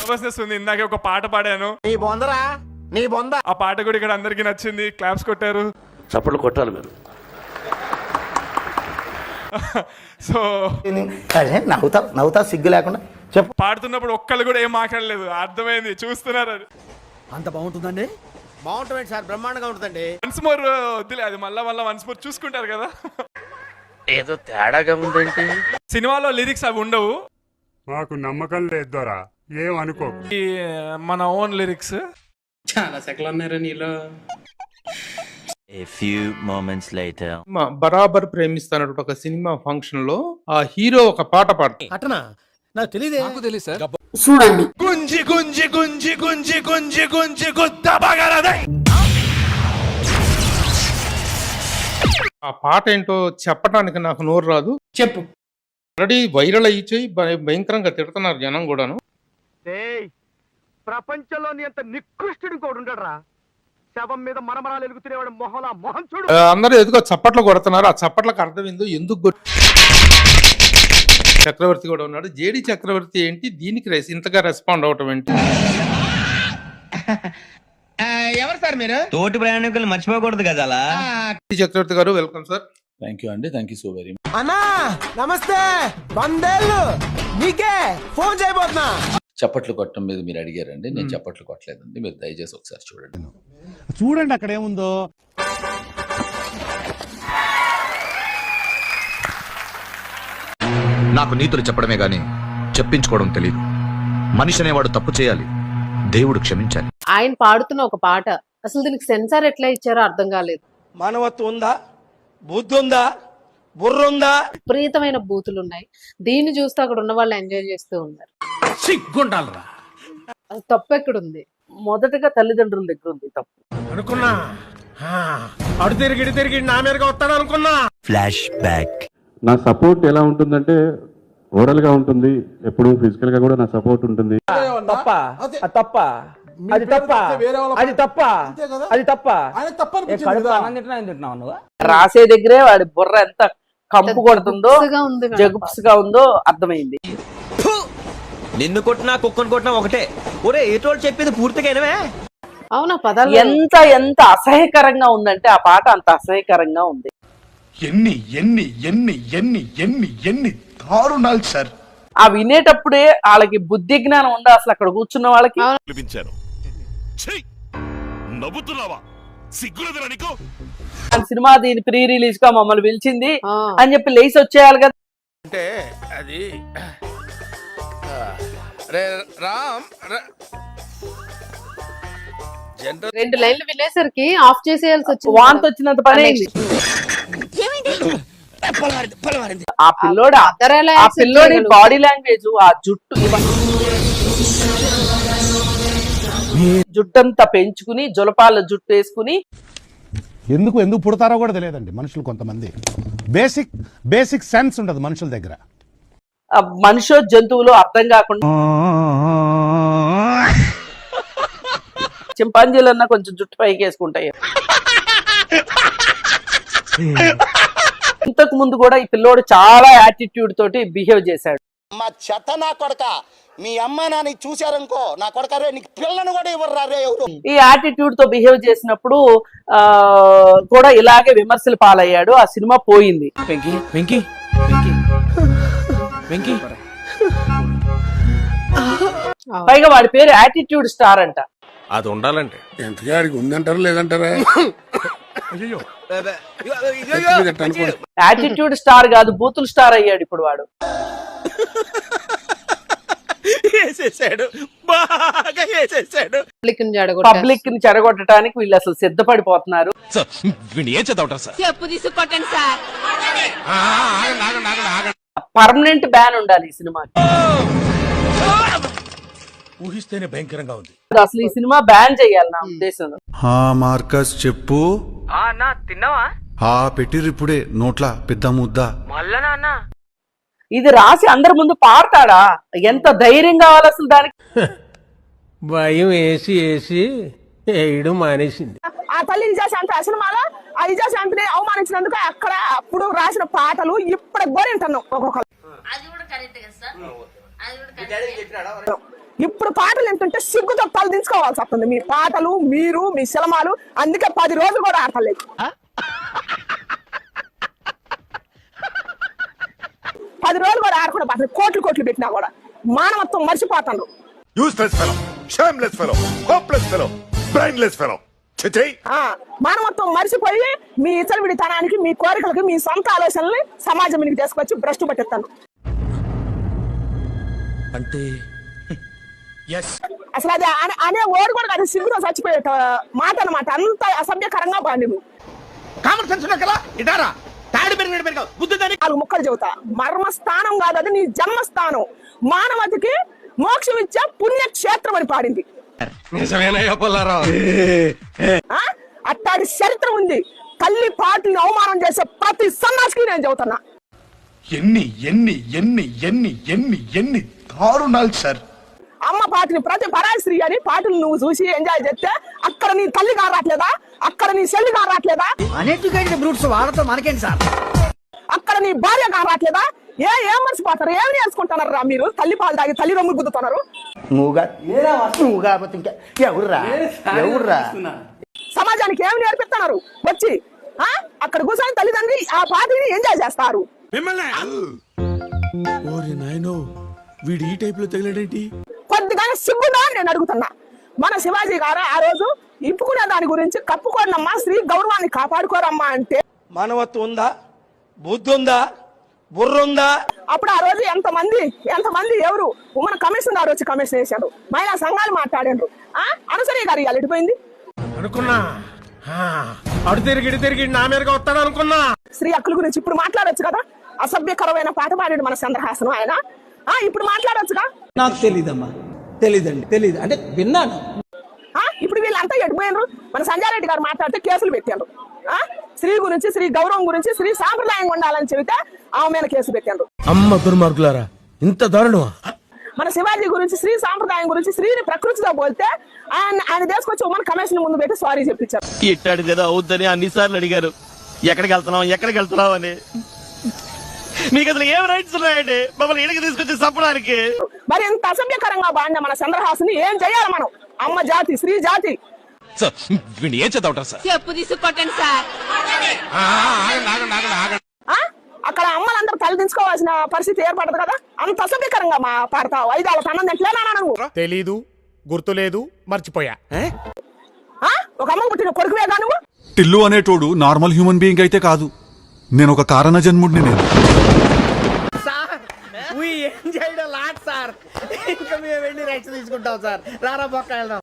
Nervousness ఉంది. ఇందాకే ఒక పాట పాడాను. నీ బొందరా? నీ బొంద. ఆ పాట కూడా ఇక్కడ అందరికి నచ్చింది. క్లాప్స్ కొట్టారు. చప్పట్లు కొట్టాలి మీరు. సో అదే నవ్వుతా నవ్వుతా సిగ్గు లేకుండా చెప్పు. పాడుతున్నప్పుడు ఒక్కళ్ళు కూడా ఏం మాట్లాడలేదు. అర్థమైంది. చూస్తున్నారు అది. అంత బాగుంటుందండి? బాగుంటుంది సార్. బ్రహ్మాండంగా ఉంటుందండి. వన్స్ మోర్ వద్దులే. అది మళ్ళా మళ్ళా వన్స్ మోర్ చూసుకుంటారు కదా. ఏదో తేడాగా ఉందేంటి సినిమాలో లిరిక్స్ అవి ఉండవు. మాకు నమ్మకం లేదు దొరా. ఏం అనుకోకు ఈ మన ఓన్ లిరిక్స్. చాలా సెకలు ఉన్నారా నీలో. A few moments later. Cinema బరాబర్ ప్రేమిస్తానటువంటి ఒక సినిమా ఫంక్షన్లో ఆ హీరో ఒక పాట పాడతాడు. అటనా నాకు తెలియదే నాకు తెలియదు సార్. గుంజి గుంజి గుంజి గుంజి గుంజి గుంజి గుద్ద బగలదే ఆ పాట ఏంటో చెప్పడానికి నాకు నోరు రాదు. చెప్పు. ఆల్రెడీ వైరల్ అయ్యి భయంకరంగా తిడుతున్నారు జనం కూడాను. ప్రపంచంలోని అంత నికృష్టుడు కూడా ఉండడరా. శవం మీద మరమరాలు ఎలుగుతునేవాడు మొహలా మొహం చూడు. అందరూ ఎందుకో చప్పట్లు కొడుతున్నారు. ఆ చప్పట్లకు అర్థం ఏందో ఎందుకు చక్రవర్తి కూడా ఉన్నాడు. జేడి చక్రవర్తి ఏంటి? దీనికి రెస్- ఇంతగా రెస్పాండ్ అవటం ఏంటి? ఎవరు సార్ మీరు? తోటి ప్రయాణికులు మర్చిపోకూడదు కదా అలా. J D Chakravarthy garu welcome sir. Thank you అండి. Thank you so very much అన్నా నమస్తే. వందేళ్ళు. నీకే ఫోన్ చేయబోతున్నా. చప్పట్లు కొట్టడం మీద మీరు అడిగారండి నేను చప్పట్లు కొట్టలేదండి మీరు దయచేసి ఒకసారి చూడండి. చూడండి అక్కడ ఏముందో. నాకు నీతులు చెప్పడమే గాని చెప్పించుకోవడం తెలియదు మనిషి అనేవాడు తప్పు చేయాలి దేవుడు క్షమించాలి. ఆయన పాడుతున్న ఒక పాట అసలు దీనికి సెన్సార్ ఎట్లా ఇచ్చారో అర్థం కాలేదు. మానవత్వం ఉందా? బుద్ధి ఉందా? బుర్ర ఉందా విపరీతమైన బూతులు ఉన్నాయి దీన్ని చూస్తూ అక్కడ ఉన్న వాళ్ళు ఎంజాయ్ చేస్తూ ఉన్నారు. సిగ్గుండాలరా. అసలు తప్పు ఎక్కడుంది? మొదటగా తల్లిదండ్రుల దగ్గర ఉంది తప్పు. అనుకున్నా. అడు తిరిగి ఇటు తిరిగి నా మీదగా వస్తాడు అనుకున్నా. Flashback. నా సపోర్ట్ ఎలా ఉంటుందంటే ఓరల్గా ఉంటుంది. ఎప్పుడు ఫిజికల్గా కూడా నా సపోర్ట్ ఉంటుంది. తప్ప అది తప్ప. అది తప్ప. అది తప్ప. అది తప్ప. రాసే దగ్గరే వాడి బుర్ర ఎంత కంపు కొడుతుందో జగుప్సగా ఉంది కనుక. జగుప్స్గా ఉందో అర్థమైంది. నిన్ను కొట్టినా కుక్కను కొట్టినా ఒకటే. ఒరే ఏటోళ్ళు చెప్పింది పూర్తిగా? అవునా పదాలు ఎంత ఎంత అసహ్యకరంగా ఉందంటే ఆ పాట అంత అసహ్యకరంగా ఉంది. ఎన్ని ఎన్ని ఎన్ని ఎన్ని ఎన్ని ఎన్ని దారుణాలు సార్. ఆ వినేటప్పుడే వాళ్ళకి బుద్ధి జ్ఞానం ఉందా అసలు అక్కడ కూర్చున్న వాళ్ళకి? నవ్వుతున్నావా? సిగ్గులేదురా నీకు? ఆ సినిమా దీని ప్రీ రిలీజ్గా మమ్మల్ని పిలిచింది అని చెప్పి లేచి వచ్చేయాలి కదా. అంటే అది రామ్ రెండు లైన్లు వినేసరికి ఆఫ్ చేసేయాల్సి వచ్చింది వాంతి వచ్చినంత పని అయింది. ఆ పిల్లోడు? ఆ- పిల్లోడి? బాడీ లాంగ్వేజ్ ఆ జుట్టు. జుట్టంతా పెంచుకుని జులపాల జుట్టు వేసుకుని. ఎందుకు ఎందుకు పుడతారో కూడా తెలియదండి మనుషులు కొంతమంది. బేసిక్ బేసిక్ సెన్స్ ఉండదు మనుషుల దగ్గర. ఆ మనిషో జంతువులు అర్థం కాకుండా చింపాంజీలన్నా కొంచెం జుట్టు పైకి వేసుకుంటాయి. ఇంతకు ముందు కూడా ఈ పిల్లోడు చాలా యాటిట్యూడ్ తోటి బిహేవ్ చేశాడు. మా చెత్త నా కొడక. మీ అమ్మ నాని చూశారనుకో నా కొడక రే నీకు పిల్లను కూడా ఇవ్వరు రే ఎవరు? ఈ యాటిట్యూడ్తో బిహేవ్ చేసినప్పుడు ఆ కూడా ఇలాగే విమర్శలు పాలయ్యాడు. ఆ సినిమా పోయింది. వెంకీ వెంకీ వెంకీ వెంకీ. అవును. పైగా వాడి పేరు యాటిట్యూడ్ స్టార్ అంట. అది ఉండాలంటే. ఎంతగాడికి ఉందంటారా లేదంటారా? యాటిట్యూడ్ స్టార్ కాదు బూతుల్ స్టార్ అయ్యాడు ఇప్పుడు వాడు. పబ్లిక్ని జడగొట్టారు. పబ్లిక్ని చెడగొట్టడానికి వీళ్ళు అసలు సిద్ధపడిపోతున్నారు. పర్మనెంట్ బ్యాన్ ఉండాలి ఈ సినిమాకి. ఊహిస్తేనే భయంకరంగా ఉంది. అసలు ఈ సినిమా బ్యాన్ చేయాలి నా ఉద్దేశం హా మార్కస్ చెప్పు. తిన్నావా? హా పెట్టిరిప్పుడే నోట్ల పెద్ద ముద్ద. మళ్ళా ఇది రాసి అందరి ముందు పాడతాడా? ఎంత ధైర్యం కావాలి అసలు దానికి? భయం వేసి వేసి వేయడం మానేసింది. ఆ తల్లిని చేసి అంటే ఆ సినిమాలో అది చేసి అంటే అవమానించినందుకు అక్కడ అప్పుడు రాసిన పాటలు ఇప్పుడు కూడా వింటున్నాం. ఒక్కొక్క ఇప్పుడు పాటలు వింటుంటే సిగ్గుతో తల దించుకోవాల్సి వస్తుంది. మీ పాటలు మీరు మీ సినిమాలు అందుకే పది రోజులు కూడా ఆడతలేదు పది రోజులు కూడా ఆడకుండా పోతుంది కోట్లు కోట్లు పెట్టినా కూడా మానవత్వం మర్చిపోతాను useless fellow shameless fellow hopeless fellow brainless fellow చిచి ఆ మానవత్వం మర్చిపోయి మీ ఇతరవిడితనానికి మీ కోరికలకి మీ సొంత ఆలోచనల్ని సమాజం మీకు తీసుకొచ్చి భ్రష్టు పట్టిస్తాను అంటే అసలు అది అనే- ఓడి కూడా కాదు సిగ్గుతో చచ్చిపోయే మాట అన్నమాట. అంత అసభ్యకరంగా బాండి నువ్వు కామన్ సెన్స్ ఉన్నా కదా? ఇటారా? తాడి బుద్ధి దాని నాలుగు ముక్కలు చెబుతా. మర్మస్థానం కాదు అది నీ జన్మస్థానం. మానవతికి మోక్షం ఇచ్చే పుణ్యక్షేత్రం అని పాడింది? అట్టాడి చరిత్ర ఉంది. తల్లి పాటల్ని అవమానం చేసే ప్రతి సన్నాసికి నేను చెబుతున్నా. ఎన్ని ఎన్ని ఎన్ని ఎన్ని ఎన్ని ఎన్ని దారుణాలు సార్. అమ్మ పాటని ప్రతి పరాశ్రీ అని పాటలు నువ్వు చూసి ఎంజాయ్ చేస్తే అక్కడ నీ తల్లి కారాట్లేదా అక్కడ నీ చెల్లి కారాట్లేదా అన్ఎడ్యుకేటెడ్ బ్రూట్స్ వాళ్ళతో మనకేంటి సార్? అక్కడ నీ భార్య కారాట్లేదా ఏ ఏం మర్చిపోతారు ఏం నేర్చుకుంటున్నారు రా మీరు? తల్లి పాలు తాగి తల్లి రొమ్ము గుద్దుతున్నారు. నువ్వుగా నువ్వు కాకపోతే ఇంకా ఎవర్రా? ఎవర్రా? సమాజానికి ఏం నేర్పిస్తున్నారు? వచ్చి ఆ? అక్కడ కూర్చొని తల్లిదండ్రి ఆ పార్టీని ఎంజాయ్ చేస్తారు. ఓరి నాయనో వీడు ఈ టైప్లో తగిలాడేంటి? కొద్దిగా సిగ్గుదా అని నేను అడుగుతున్నా. మన శివాజీ గారు ఆ రోజు ఇప్పుకునే దాని గురించి కప్పుకోనమ్మా స్త్రీ గౌరవాన్ని కాపాడుకోరమ్మా అంటే. మానవత్వం ఉందా? బుద్ధి ఉందా? బుర్ర ఉందా? అప్పుడు ఆ రోజు ఎంతమంది ఎంతమంది ఎవరు? ఉమ్మన కమిషన్ గారు వచ్చి కమిషన్ వేశారు. మహిళా సంఘాలు మాట్లాడారు ఆ? అనుసరి గారు ఇవాళ అనుకున్నా. అడు తిరిగి ఇటు తిరిగి నా మీదగా వస్తాడు అనుకున్నా. స్త్రీ హక్కుల గురించి ఇప్పుడు మాట్లాడొచ్చు కదా? అసభ్యకరమైన పాట పాడాడు మన చంద్రహాసనం ఆయన. ఆ ఇప్పుడు మాట్లాడొచ్చుగా? నాకు తెలీదమ్మా. తెలీదండి తెలీదు. అంటే విన్నాను. ఆ ఇప్పుడు వీళ్ళంతా ఎడిపోయినారు. మన సంజయ్ రెడ్డి గారు మాట్లాడితే కేసులు పెట్టారు ఆ స్త్రీ గురించి స్త్రీ గౌరవం గురించి స్త్రీ సాంప్రదాయంగా ఉండాలని చెబితే ఆమె మీద కేసు పెట్టారు అమ్మ దుర్మార్గులారా ఇంత దారుణమా? మన శివాజీ గురించి స్త్రీ సాంప్రదాయం గురించి స్త్రీని ప్రకృతితో పోతే ఆయన ఆయన తీసుకొచ్చి ఉమ్మని కమిషన్ ముందు పెట్టి సారీ చెప్పించారు. ఇట్టాడు కదా అవుద్దని అన్నిసార్లు అడిగారు. ఎక్కడికి వెళ్తున్నాం ఎక్కడికి వెళ్తున్నాం అని. మీకు అసలు ఏం రైట్స్ ఉన్నాయండి? మమ్మల్ని ఇడికి తీసుకొచ్చి చంపడానికి. మరి ఇంత అసభ్యకరంగా బాడిన మన చంద్రహాసుని ఏం చేయాలి మనం? అమ్మ జాతి స్త్రీ జాతి. సార్ వీడిని ఏం చదవటం సార్? చెప్పు తీసుకొట్టండి సార్. ఆ అక్కడ అమ్మలందరూ తలదించుకోవాల్సిన పరిస్థితి ఏర్పడదు కదా? అంత అసభ్యకరంగా మా పాడతావు. ఐదాళ్ళ తన్నం తింటలేనా నువ్వు? తెలీదు గుర్తులేదు మర్చిపోయా. ఆ? ఒక అమ్మ పుట్టిన కొడుకువేగా నువ్వు? టిల్లు అనేటోడు నార్మల్ హ్యూమన్ బీయింగ్ అయితే కాదు. నేను ఒక కారణ జన్ముడిని నేను ఏం చేయడం లాట్ సార్ ఇంకా మేము వెళ్ళి రెక్స్ తీసుకుంటాం సార్ రారా పక్క వెళ్దాం